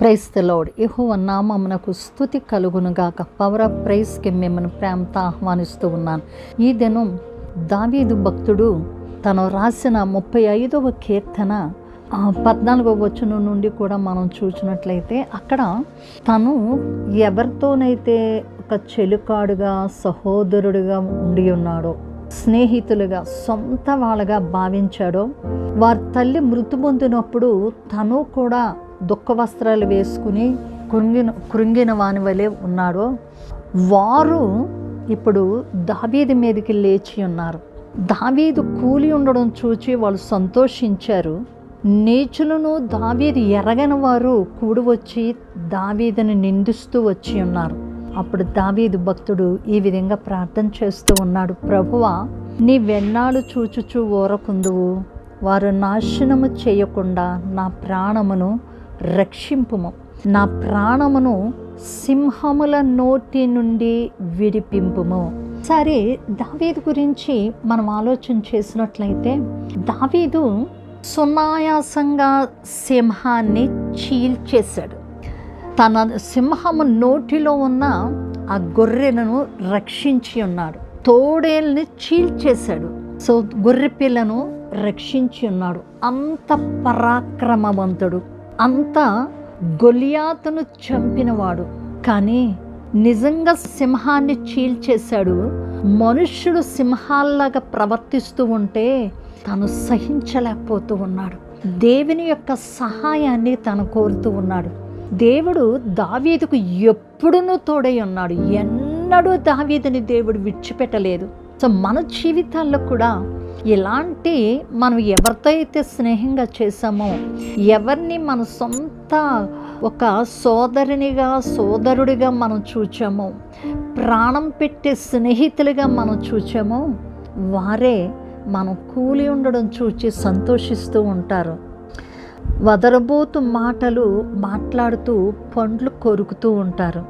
Price the lord యెహోవా నామమునకు స్థుతి కలుగునుగాక పవర్ ఆఫ్ ప్రైస్కి మిమ్మల్ని ప్రేమతో ఆహ్వానిస్తూ ఉన్నాను. ఈ దినం దావీదు భక్తుడు తను రాసిన ముప్పై ఐదవ కీర్తన పద్నాలుగవ వచనం నుండి కూడా మనం చూసినట్లయితే అక్కడ తను ఎవరితోనైతే ఒక చెలుకాడుగా సహోదరుడిగా ఉండి ఉన్నాడో స్నేహితులుగా సొంత వాళ్ళగా భావించాడో వారి తల్లి మృతి పొందినప్పుడు తను కూడా దుఃఖ వస్త్రాలు వేసుకుని కృంగిన కృంగిన వాని వలె ఉన్నాడో వారు ఇప్పుడు దావీది మీదకి లేచి ఉన్నారు. దావీదు కూలి ఉండడం చూచి వాళ్ళు సంతోషించారు. నీచులను దావీది ఎరగని వారు కూడి వచ్చి దావీదిని నిందిస్తూ వచ్చి ఉన్నారు. అప్పుడు దావీదు భక్తుడు ఈ విధంగా ప్రార్థన చేస్తూ ఉన్నాడు. ప్రభువా నీ వెన్నాడు చూచుచూ ఊరకుందువు. వారు నాశనము చేయకుండా నా ప్రాణమును రక్షింపుము. నా ప్రాణమును సింహముల నోటి నుండి విడిపింపుము. సరే దావీదు గురించి మనం ఆలోచన చేసినట్లయితే దావీదు సునాయాసంగా సింహాన్ని చీల్చేశాడు. తన సింహము నోటిలో ఉన్న ఆ గొర్రెలను రక్షించి ఉన్నాడు. తోడేల్ని చీల్చేశాడు. సో గొర్రె పిల్లను రక్షించి ఉన్నాడు. అంత పరాక్రమవంతుడు. అంతా గొలియాతును చంపినవాడు. కానీ నిజంగా సింహాన్ని చీల్చేశాడు. మనుష్యుడు సింహాల్లాగా ప్రవర్తిస్తూ ఉంటే తను సహించలేకపోతూ ఉన్నాడు. దేవుని యొక్క సహాయాన్ని తను కోరుతూ ఉన్నాడు. దేవుడు దావీదుకు ఎప్పుడునూ తోడై ఉన్నాడు. ఎన్నడూ దావీదుని దేవుడు విడిచిపెట్టలేదు. సో మన జీవితాల్లో కూడా ఇలాంటి మనం ఎవరితో అయితే స్నేహంగా చేసామో ఎవరిని మన సొంత ఒక సోదరునిగా సోదరుడిగా మనం చూచామో ప్రాణం పెట్టే స్నేహితులుగా మనం చూచామో వారే మనం కూలి ఉండడం చూచి సంతోషిస్తూ ఉంటారు. వదరబోతు మాటలు మాట్లాడుతూ పండ్లు కొరుకుతూ ఉంటారు.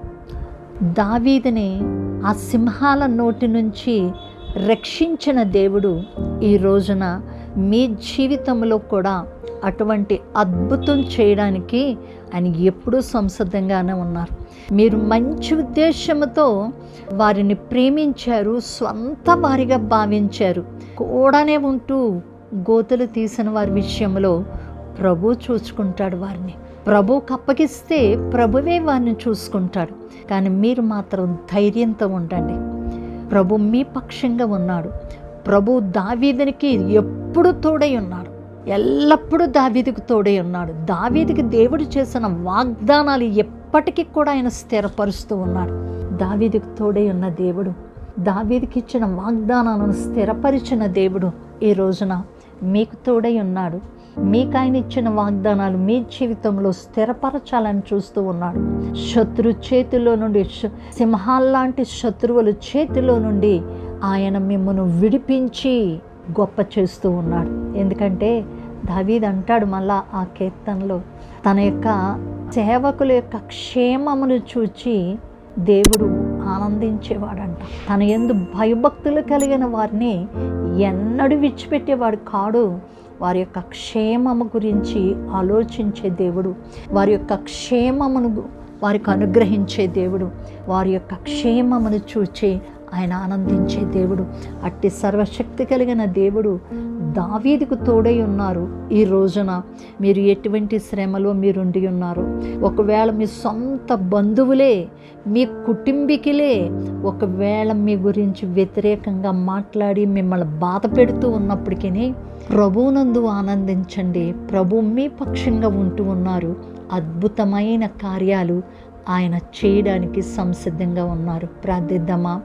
దావీదిని ఆ సింహాల నోటి నుంచి రక్షించిన దేవుడు ఈ రోజున మీ జీవితంలో కూడా అటువంటి అద్భుతం చేయడానికి ఆయన ఎప్పుడూ సంసిద్ధంగానే ఉన్నారు. మీరు మంచి ఉద్దేశంతో వారిని ప్రేమించారు స్వంత వారిగా భావించారు. కూడానే ఉంటూ గోతులు తీసిన వారి విషయంలో ప్రభు చూసుకుంటాడు వారిని. ప్రభువుకి అప్పగిస్తే ప్రభువే వారిని చూసుకుంటాడు. కానీ మీరు మాత్రం ధైర్యంతో ఉండండి. ప్రభు మీ పక్షంగా ఉన్నాడు. ప్రభు దావీదునికి ఎప్పుడు తోడై ఉన్నాడు ఎల్లప్పుడూ దావీదికి తోడై ఉన్నాడు. దావీదికి దేవుడు చేసిన వాగ్దానాలు ఎప్పటికీ కూడా ఆయన స్థిరపరుస్తూ ఉన్నాడు. దావీదికి తోడై ఉన్న దేవుడు దావీదికి ఇచ్చిన వాగ్దానాలను స్థిరపరిచిన దేవుడు ఈ రోజున మీకు తోడై ఉన్నాడు. మీకు ఆయన ఇచ్చిన వాగ్దానాలు మీ జీవితంలో స్థిరపరచాలని చూస్తూ ఉన్నాడు. శత్రు చేతిలో నుండి సింహాల్లాంటి శత్రువుల చేతిలో నుండి ఆయన మిమ్మల్ని విడిపించి గొప్ప చేస్తూ ఉన్నాడు. ఎందుకంటే దావీద్ అంటాడు మళ్ళా ఆ కీర్తనలో తన యొక్క సేవకుల యొక్క క్షేమమును చూచి దేవుడు ఆనందించేవాడంట. తన ఎందు భయభక్తులు కలిగిన వారిని ఎన్నడూ విడిచిపెట్టేవాడు కాడు. వారి యొక్క క్షేమము గురించి ఆలోచించే దేవుడు. వారి యొక్క క్షేమమును వారికి అనుగ్రహించే దేవుడు. వారి యొక్క క్షేమమును చూచే ఆయన ఆనందించే దేవుడు. అట్టి సర్వశక్తి కలిగిన దేవుడు దావీదికు తోడై ఉన్నారు ఈ రోజున. మీరు ఎటువంటి శ్రమలో మీరుండి ఉన్నారు? ఒకవేళ మీ సొంత బంధువులే మీ కుటుంబీకులే ఒకవేళ మీ గురించి వ్యతిరేకంగా మాట్లాడి మిమ్మల్ని బాధ పెడుతూ ఉన్నప్పటికీ ప్రభువునందు ఆనందించండి. ప్రభు మీ పక్షంగా ఉంటూ ఉన్నారు. అద్భుతమైన కార్యాలు ఆయన చేయడానికి సంసిద్ధంగా ఉన్నారు. ప్రార్థిద్దామా?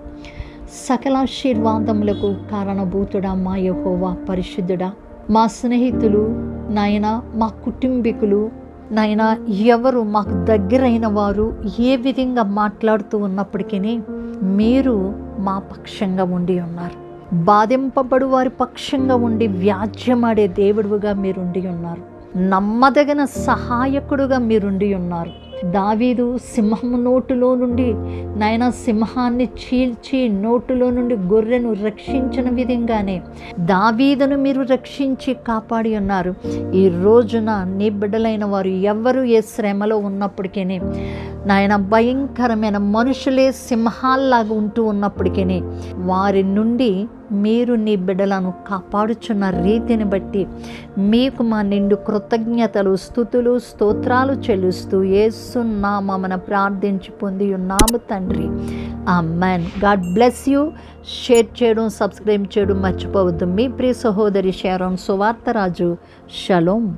సకలాశీర్వాదములకు కారణభూతుడా మా యహోవా పరిశుద్ధుడా. మా స్నేహితులు నాయన మా కుటుంబీకులు నాయన ఎవరు మాకు దగ్గరైన వారు ఏ విధంగా మాట్లాడుతూ ఉన్నప్పటికీ మీరు మా పక్షంగా ఉండి ఉన్నారు. బాధింపబడు వారి పక్షంగా ఉండి వ్యాజ్యమాడే దేవుడుగా మీరుండి ఉన్నారు. నమ్మదగిన సహాయకుడుగా మీరుండి ఉన్నారు. దావీదు సింహము నోటులో నుండి నాయన సింహాన్ని చీల్చి నోటులో నుండి గొర్రెను రక్షించిన విధంగానే దావీదును మీరు రక్షించి కాపాడి ఉన్నారు. ఈ రోజున నీ బిడ్డలైన వారు ఎవ్వరు ఏ శ్రమలో ఉన్నప్పటికీ నాయన భయంకరమైన మనుషులే సింహాల్లాగా ఉంటూ ఉన్నప్పటికీ వారి నుండి మీరు నీ బిడ్డలను కాపాడుచున్న రీతిని బట్టి మీకు మా నిండు కృతజ్ఞతలు స్థుతులు స్తోత్రాలు చెల్లిస్తూ ఏసున్నామన ప్రార్థించి పొంది ఉన్నాము తండ్రి. Amen God bless you. Share చేయడం సబ్స్క్రైబ్ చేయడం మర్చిపోవద్దు. మీ ప్రియ సహోదరి షారోన్ సువార్తరాజు షలోం.